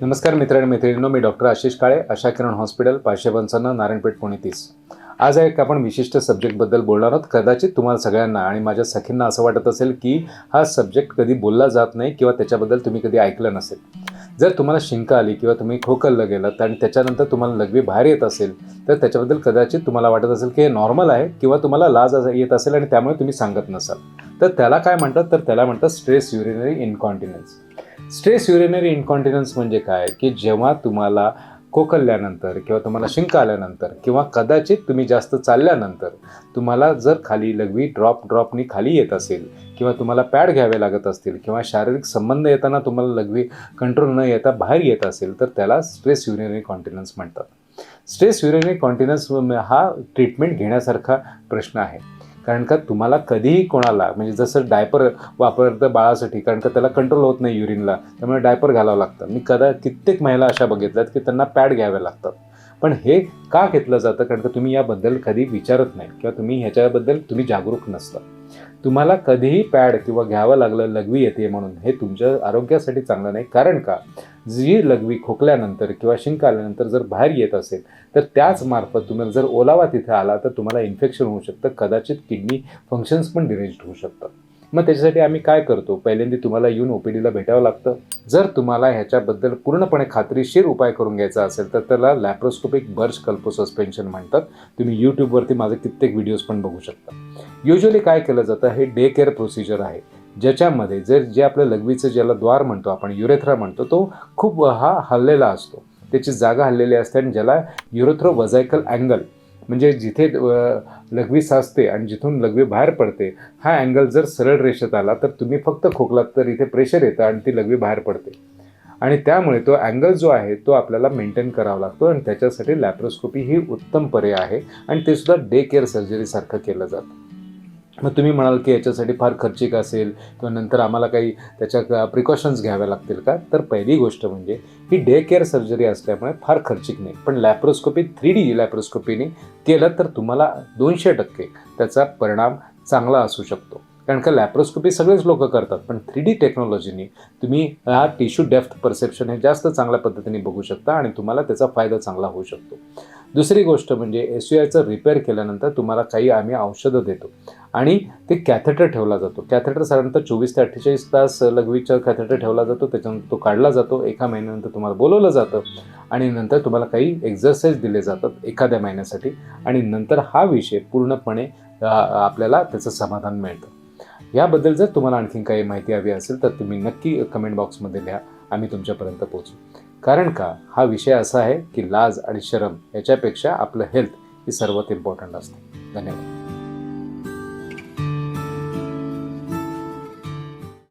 नमस्कार मित्र आणि मैत्रिणींनो मी डॉक्टर आशिष काळे आशा किरण हॉस्पिटल पाचशे पंचावन्न नारायणपेठ पुणे तीस. आज एक आपण विशिष्ट सब्जेक्टबद्दल बोलणार आहोत. कदाचित तुम्हाला सगळ्यांना आणि माझ्या सखींना असं वाटत असेल की हा सब्जेक्ट कधी बोलला जात नाही किंवा त्याच्याबद्दल तुम्ही कधी ऐकलं नसेल. जर तुम्हाला शिंक आली किंवा तुम्ही खोकललं गेलं आणि त्याच्यानंतर तुम्हाला लघवी बाहेर येत असेल तर त्याच्याबद्दल कदाचित तुम्हाला वाटत असेल की हे नॉर्मल आहे किंवा तुम्हाला लाज येत असेल आणि त्यामुळे तुम्ही सांगत नसाल. तर त्याला काय म्हणतात? तर त्याला म्हणतात stress urinary incontinence stress urinary incontinence म्हणजे काय? की जेव्हा तुम्हाला खोकलल्यानंतर किंवा तुम्हाला शिंक आल्यानंतर किंवा कदाचित तुम्ही जास्त चालल्यानंतर तुम्हाला जर खाली लघवी ड्रॉप ड्रॉपनी खाली येत असेल किंवा तुम्हाला पॅड घ्यावे लागत असतील किंवा शारीरिक संबंध येताना तुम्हाला लघवी कंट्रोल न येता बाहेर येत असेल तर त्याला स्ट्रेस युरिनरी कॉन्टिनन्स म्हणतात. स्ट्रेस युरिनरी कॉन्टिनन्स हा ट्रीटमेंट घेण्यासारखा प्रश्न आहे. कारण का तुम्हाला कधीही कोणाला म्हणजे जसं डायपर वापरतं बाळासाठी कारण का त्याला कंट्रोल होत नाही युरिनला त्यामुळे डायपर घालावं लागतं. मी कदा कित्येक महिला अशा बघितल्यात की त्यांना पॅड घ्यावे लागतात. पण हे का घेतलं जातं? कारण का तुम्ही याबद्दल कधी विचारत नाही किंवा तुम्ही ह्याच्याबद्दल तुम्ही जागरूक नसता. तुम्हाला कधीही पॅड किंवा घ्यावं लागलं लघवी येते म्हणून हे तुमच्या आरोग्यासाठी चांगलं नाही. कारण का? जी लघवी खोकल्यानंतर किंवा शिंक आल्यानंतर जर बाहेर येत असेल तर त्याच मार्फत तुम्हाला जर ओलावा तिथे आला तर तुम्हाला इन्फेक्शन होऊ शकतं. कदाचित किडनी फंक्शन्स पण डिरेज्ड होऊ शकतात मग त्याच्यासाठी आम्ही काय करतो? पहिल्यांदा तुम्हाला येऊन ओ पी डीला भेटावं लागतं. जर तुम्हाला ह्याच्याबद्दल पूर्णपणे खात्रीशीर उपाय करून घ्यायचा असेल तर त्याला लॅप्रोस्कोपिक बर्च कल्पो सस्पेन्शन म्हणतात. तुम्ही यूट्यूबवरती माझे कित्येक व्हिडिओज पण बघू शकता. युजली काय केलं जातं? हे डे केअर प्रोसिजर आहे. ज्याच्यामध्ये जर जे आपलं लघवीचं ज्याला द्वार म्हणतो आपण युरेथ्रा म्हणतो तो खूप हा हल्लेला असतो. त्याची जागा हल्लेली असते आणि ज्याला युरेथ्रो वजायकल अँगल म्हणजे जिथे लघवी साचते आणि जिथून लघवी बाहेर पडते हा अँगल जर सरळ रेषेत आला तर तुम्ही फक्त खोकलात तर इथे प्रेशर येतं आणि ती लघवी बाहेर पडते. आणि त्यामुळे तो अँगल जो आहे तो आपल्याला मेंटेन करावा लागतो आणि त्याच्यासाठी लॅप्रोस्कोपी ही उत्तम पर्याय आहे. आणि ते सुद्धा डे केअर सर्जरीसारखं केलं जातं. मग तुम्ही म्हणाल की याच्यासाठी फार खर्चिक असेल किंवा नंतर आम्हाला काही त्याच्या प्रिकॉशन्स घ्याव्या लागतील का? तर पहिली गोष्ट म्हणजे ही डे केअर सर्जरी असल्यामुळे फार खर्चिक नाही. पण लॅप्रोस्कोपी थ्री डी लॅप्रोस्कोपीने केलं तर तुम्हाला दोनशे टक्के त्याचा परिणाम चांगला असू शकतो. कारण का लॅप्रोस्कोपी सगळेच लोक करतात पण थ्री डी टेक्नॉलॉजीनी तुम्ही हा टिश्यू डेफ्थ परसेप्शन हे जास्त चांगल्या पद्धतीने बघू शकता आणि तुम्हाला त्याचा फायदा चांगला होऊ शकतो. दुसरी गोष्ट म्हणजे एस यू आयचं रिपेअर केल्यानंतर तुम्हाला काही आम्ही औषधं देतो आणि ते कॅथेटर ठेवला जातो. कॅथेटर साधारणतः चोवीस ते अठ्ठेचाळीस तास लघवीचा कॅथेटर ठेवला जातो त्याच्यानंतर तो काढला जातो एका महिन्यानंतर तुम्हाला बोलवलं जातं आणि नंतर तुम्हाला काही एक्झरसाईज दिले जातात एखाद्या महिन्यासाठी आणि नंतर हा विषय पूर्णपणे आपल्याला त्याचं समाधान मिळतं. याबद्दल जर तुम्हाला आणखीन काही माहिती हवी असेल तर तुम्ही नक्की कमेंट बॉक्समध्ये लिहा. आम्ही तुमच्यापर्यंत पोहोचू. कारण का? हा विषय असा आहे की लाज आणि शरम याच्यापेक्षा आपलं हेल्थ ही सर्वात इम्पॉर्टंट असते. धन्यवाद.